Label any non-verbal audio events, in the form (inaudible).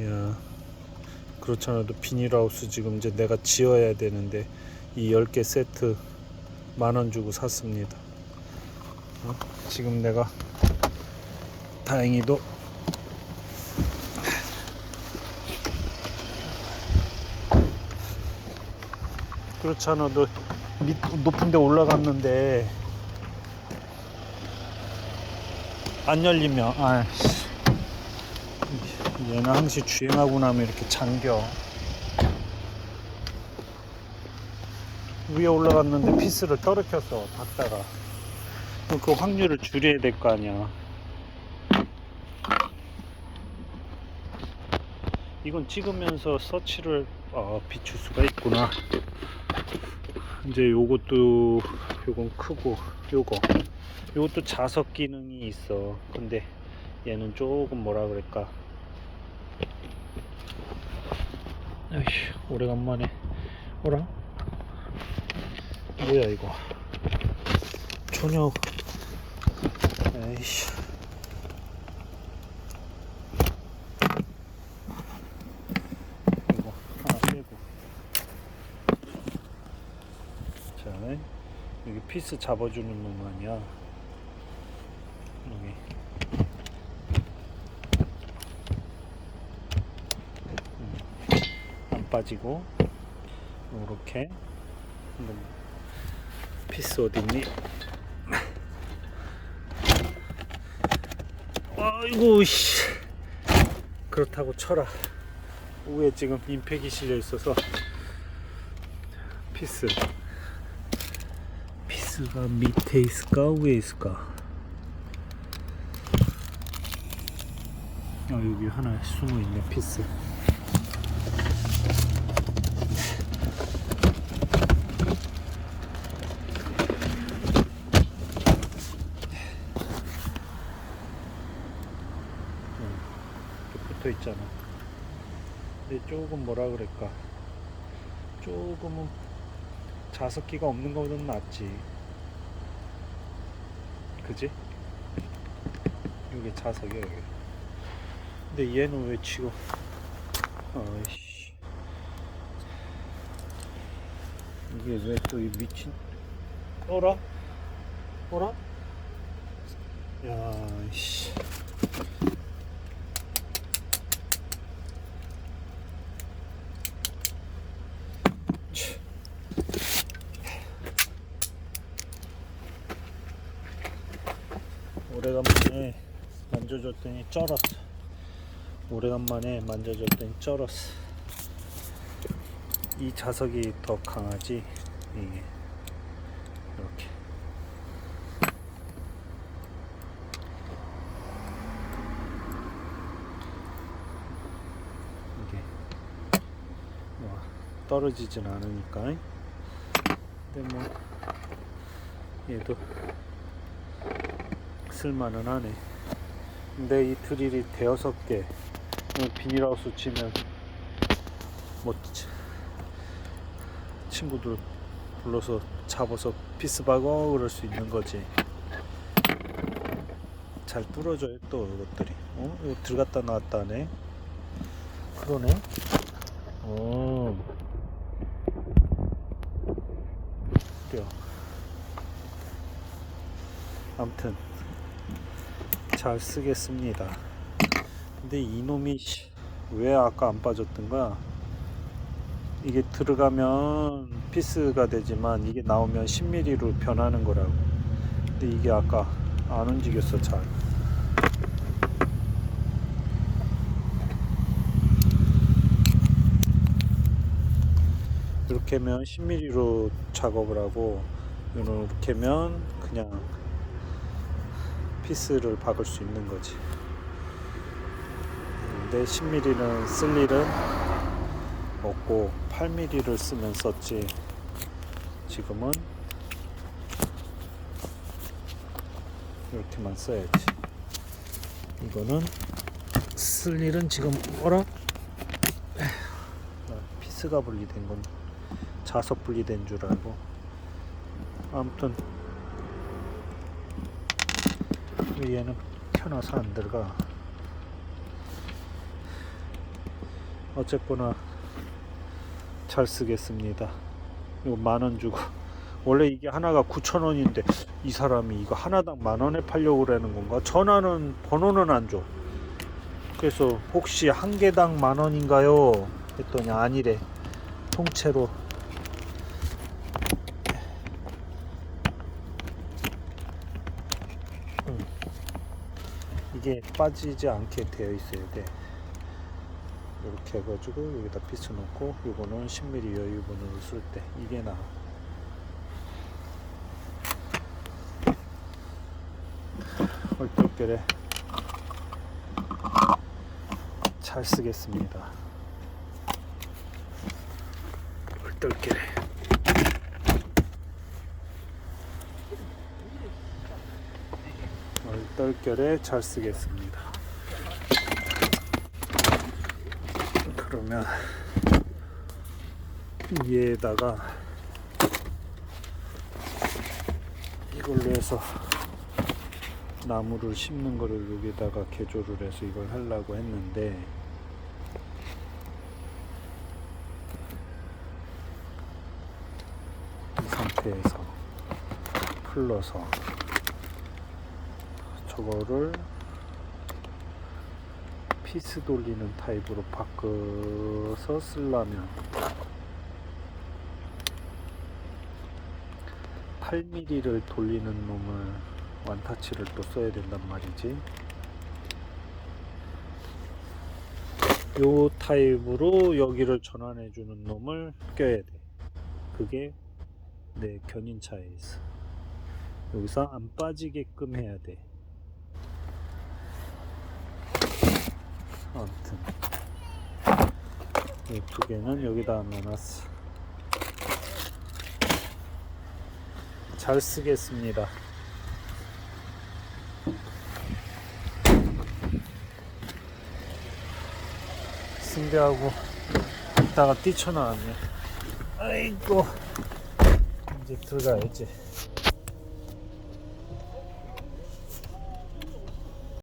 야 그렇잖아도 비닐하우스 지금 이제 내가 지어야 되는데 이 10개 세트 만 원 주고 샀습니다 어? 지금 내가 다행히도 그렇잖아도 밑 높은 데 올라갔는데 안 열리면 아이씨 얘는 항시 주행하고 나면 이렇게 잠겨. 위에 올라갔는데 피스를 떨어뜨렸어 그럼 그 확률을 줄여야 될 거 아니야. 이건 찍으면서 서치를 어, 비출 수가 있구나. 이제 요것도 요건 크고 요거. 요것도 자석 기능이 있어. 근데 얘는 조금 뭐라 그럴까 에휴 오래간만에. 뭐라? 뭐야 이거? 저녁. 에이씨. 이거 하나 빼고. 자 여기 피스 잡아주는 놈 아니야? 여기 안 빠지고 한번 피스 어딨니? (laughs) 아이고 씨. 그렇다고 쳐라. 위에 지금 임팩이 실려 있어서 피스. 피스가 밑에 있을까 위에 있을까? 아 여기 하나 숨어 있네 피스 이렇게 붙어 있잖아. 근데 조금 뭐라 그럴까? 조금은 자석기가 없는 것보다는 낫지. 그지? 이게 자석이야, 이게. 근데 얘는 왜 치고? 아이씨. 이게 왜 또 이 미친? 어라? 어라? 야, 씨. 오래간만에 만져줬더니 쩔었어. 오래간만에 만져줬더니 쩔었어. 이 자석이 더 강하지. 이게 이렇게 뭐 떨어지진 않으니까. 근데 뭐 얘도 쓸만은 하네. 근데 이 드릴이 대여섯 개. 어, 비닐하우스 치면 뭐 치- 친구들 불러서 잡아서 피스박어 그럴 수 있는 거지. 잘 뚫어져요 또 이것들이. 어? 이거 들어갔다 나왔다 하네. 그러네. 어. 그래요. 아무튼 잘 쓰겠습니다. 근데 이놈이 씨, 왜 아까 안 빠졌던 거야? 이게 들어가면 피스가 되지만 이게 나오면 10mm로 변하는 거라고. 근데 이게 아까 안 움직였어 잘. 이렇게 하면 10mm로 작업을 하고 이렇게 하면 그냥 피스를 박을 수 있는 거지. 근데 10mm는 쓸 일은 없고 8mm를 쓰면 썼지. 지금은 이렇게만 써야지. 이거는 쓸 일은 지금? 아, 피스가 분리된 건 자석 분리된 줄 알고. 아무튼 왜 얘는 켜놔서 안 들어가 어쨌거나 잘 쓰겠습니다. 이거 만 원 주고 원래 이게 하나가 9천 원인데 이 사람이 이거 하나당 만 원에 팔려고 그러는 건가? 전화는 번호는 안 줘. 그래서 혹시 한 개당 만 원인가요? 했더니 아니래. 통째로 이게 빠지지 않게 되어 있어야 돼. 이렇게 해가지고 여기다 피스 넣고 이거는 10mm 여유분으로 쓸 때 이게 나. 얼떨결에 잘 쓰겠습니다. 얼떨결에 얼 떨결에 잘 쓰겠습니다. 그러면 위에다가 이걸로 해서 나무를 심는 거를 여기다가 개조를 해서 이걸 하려고 했는데 이 상태에서 풀러서 저거를 피스 돌리는 타입으로 바꿔서 쓰려면 8mm를 돌리는 놈을 완타치를 또 써야 된단 말이지. 요 타입으로 여기를 전환해 주는 놈을 껴야 돼. 그게 내 견인 차에 있어. 여기서 안 빠지게끔 해야 돼 아무튼. 개는 여기다 넣어놨어. 잘 쓰겠습니다. 승대하고 이따가 뛰쳐나왔네. 아이고 이제 들어가야지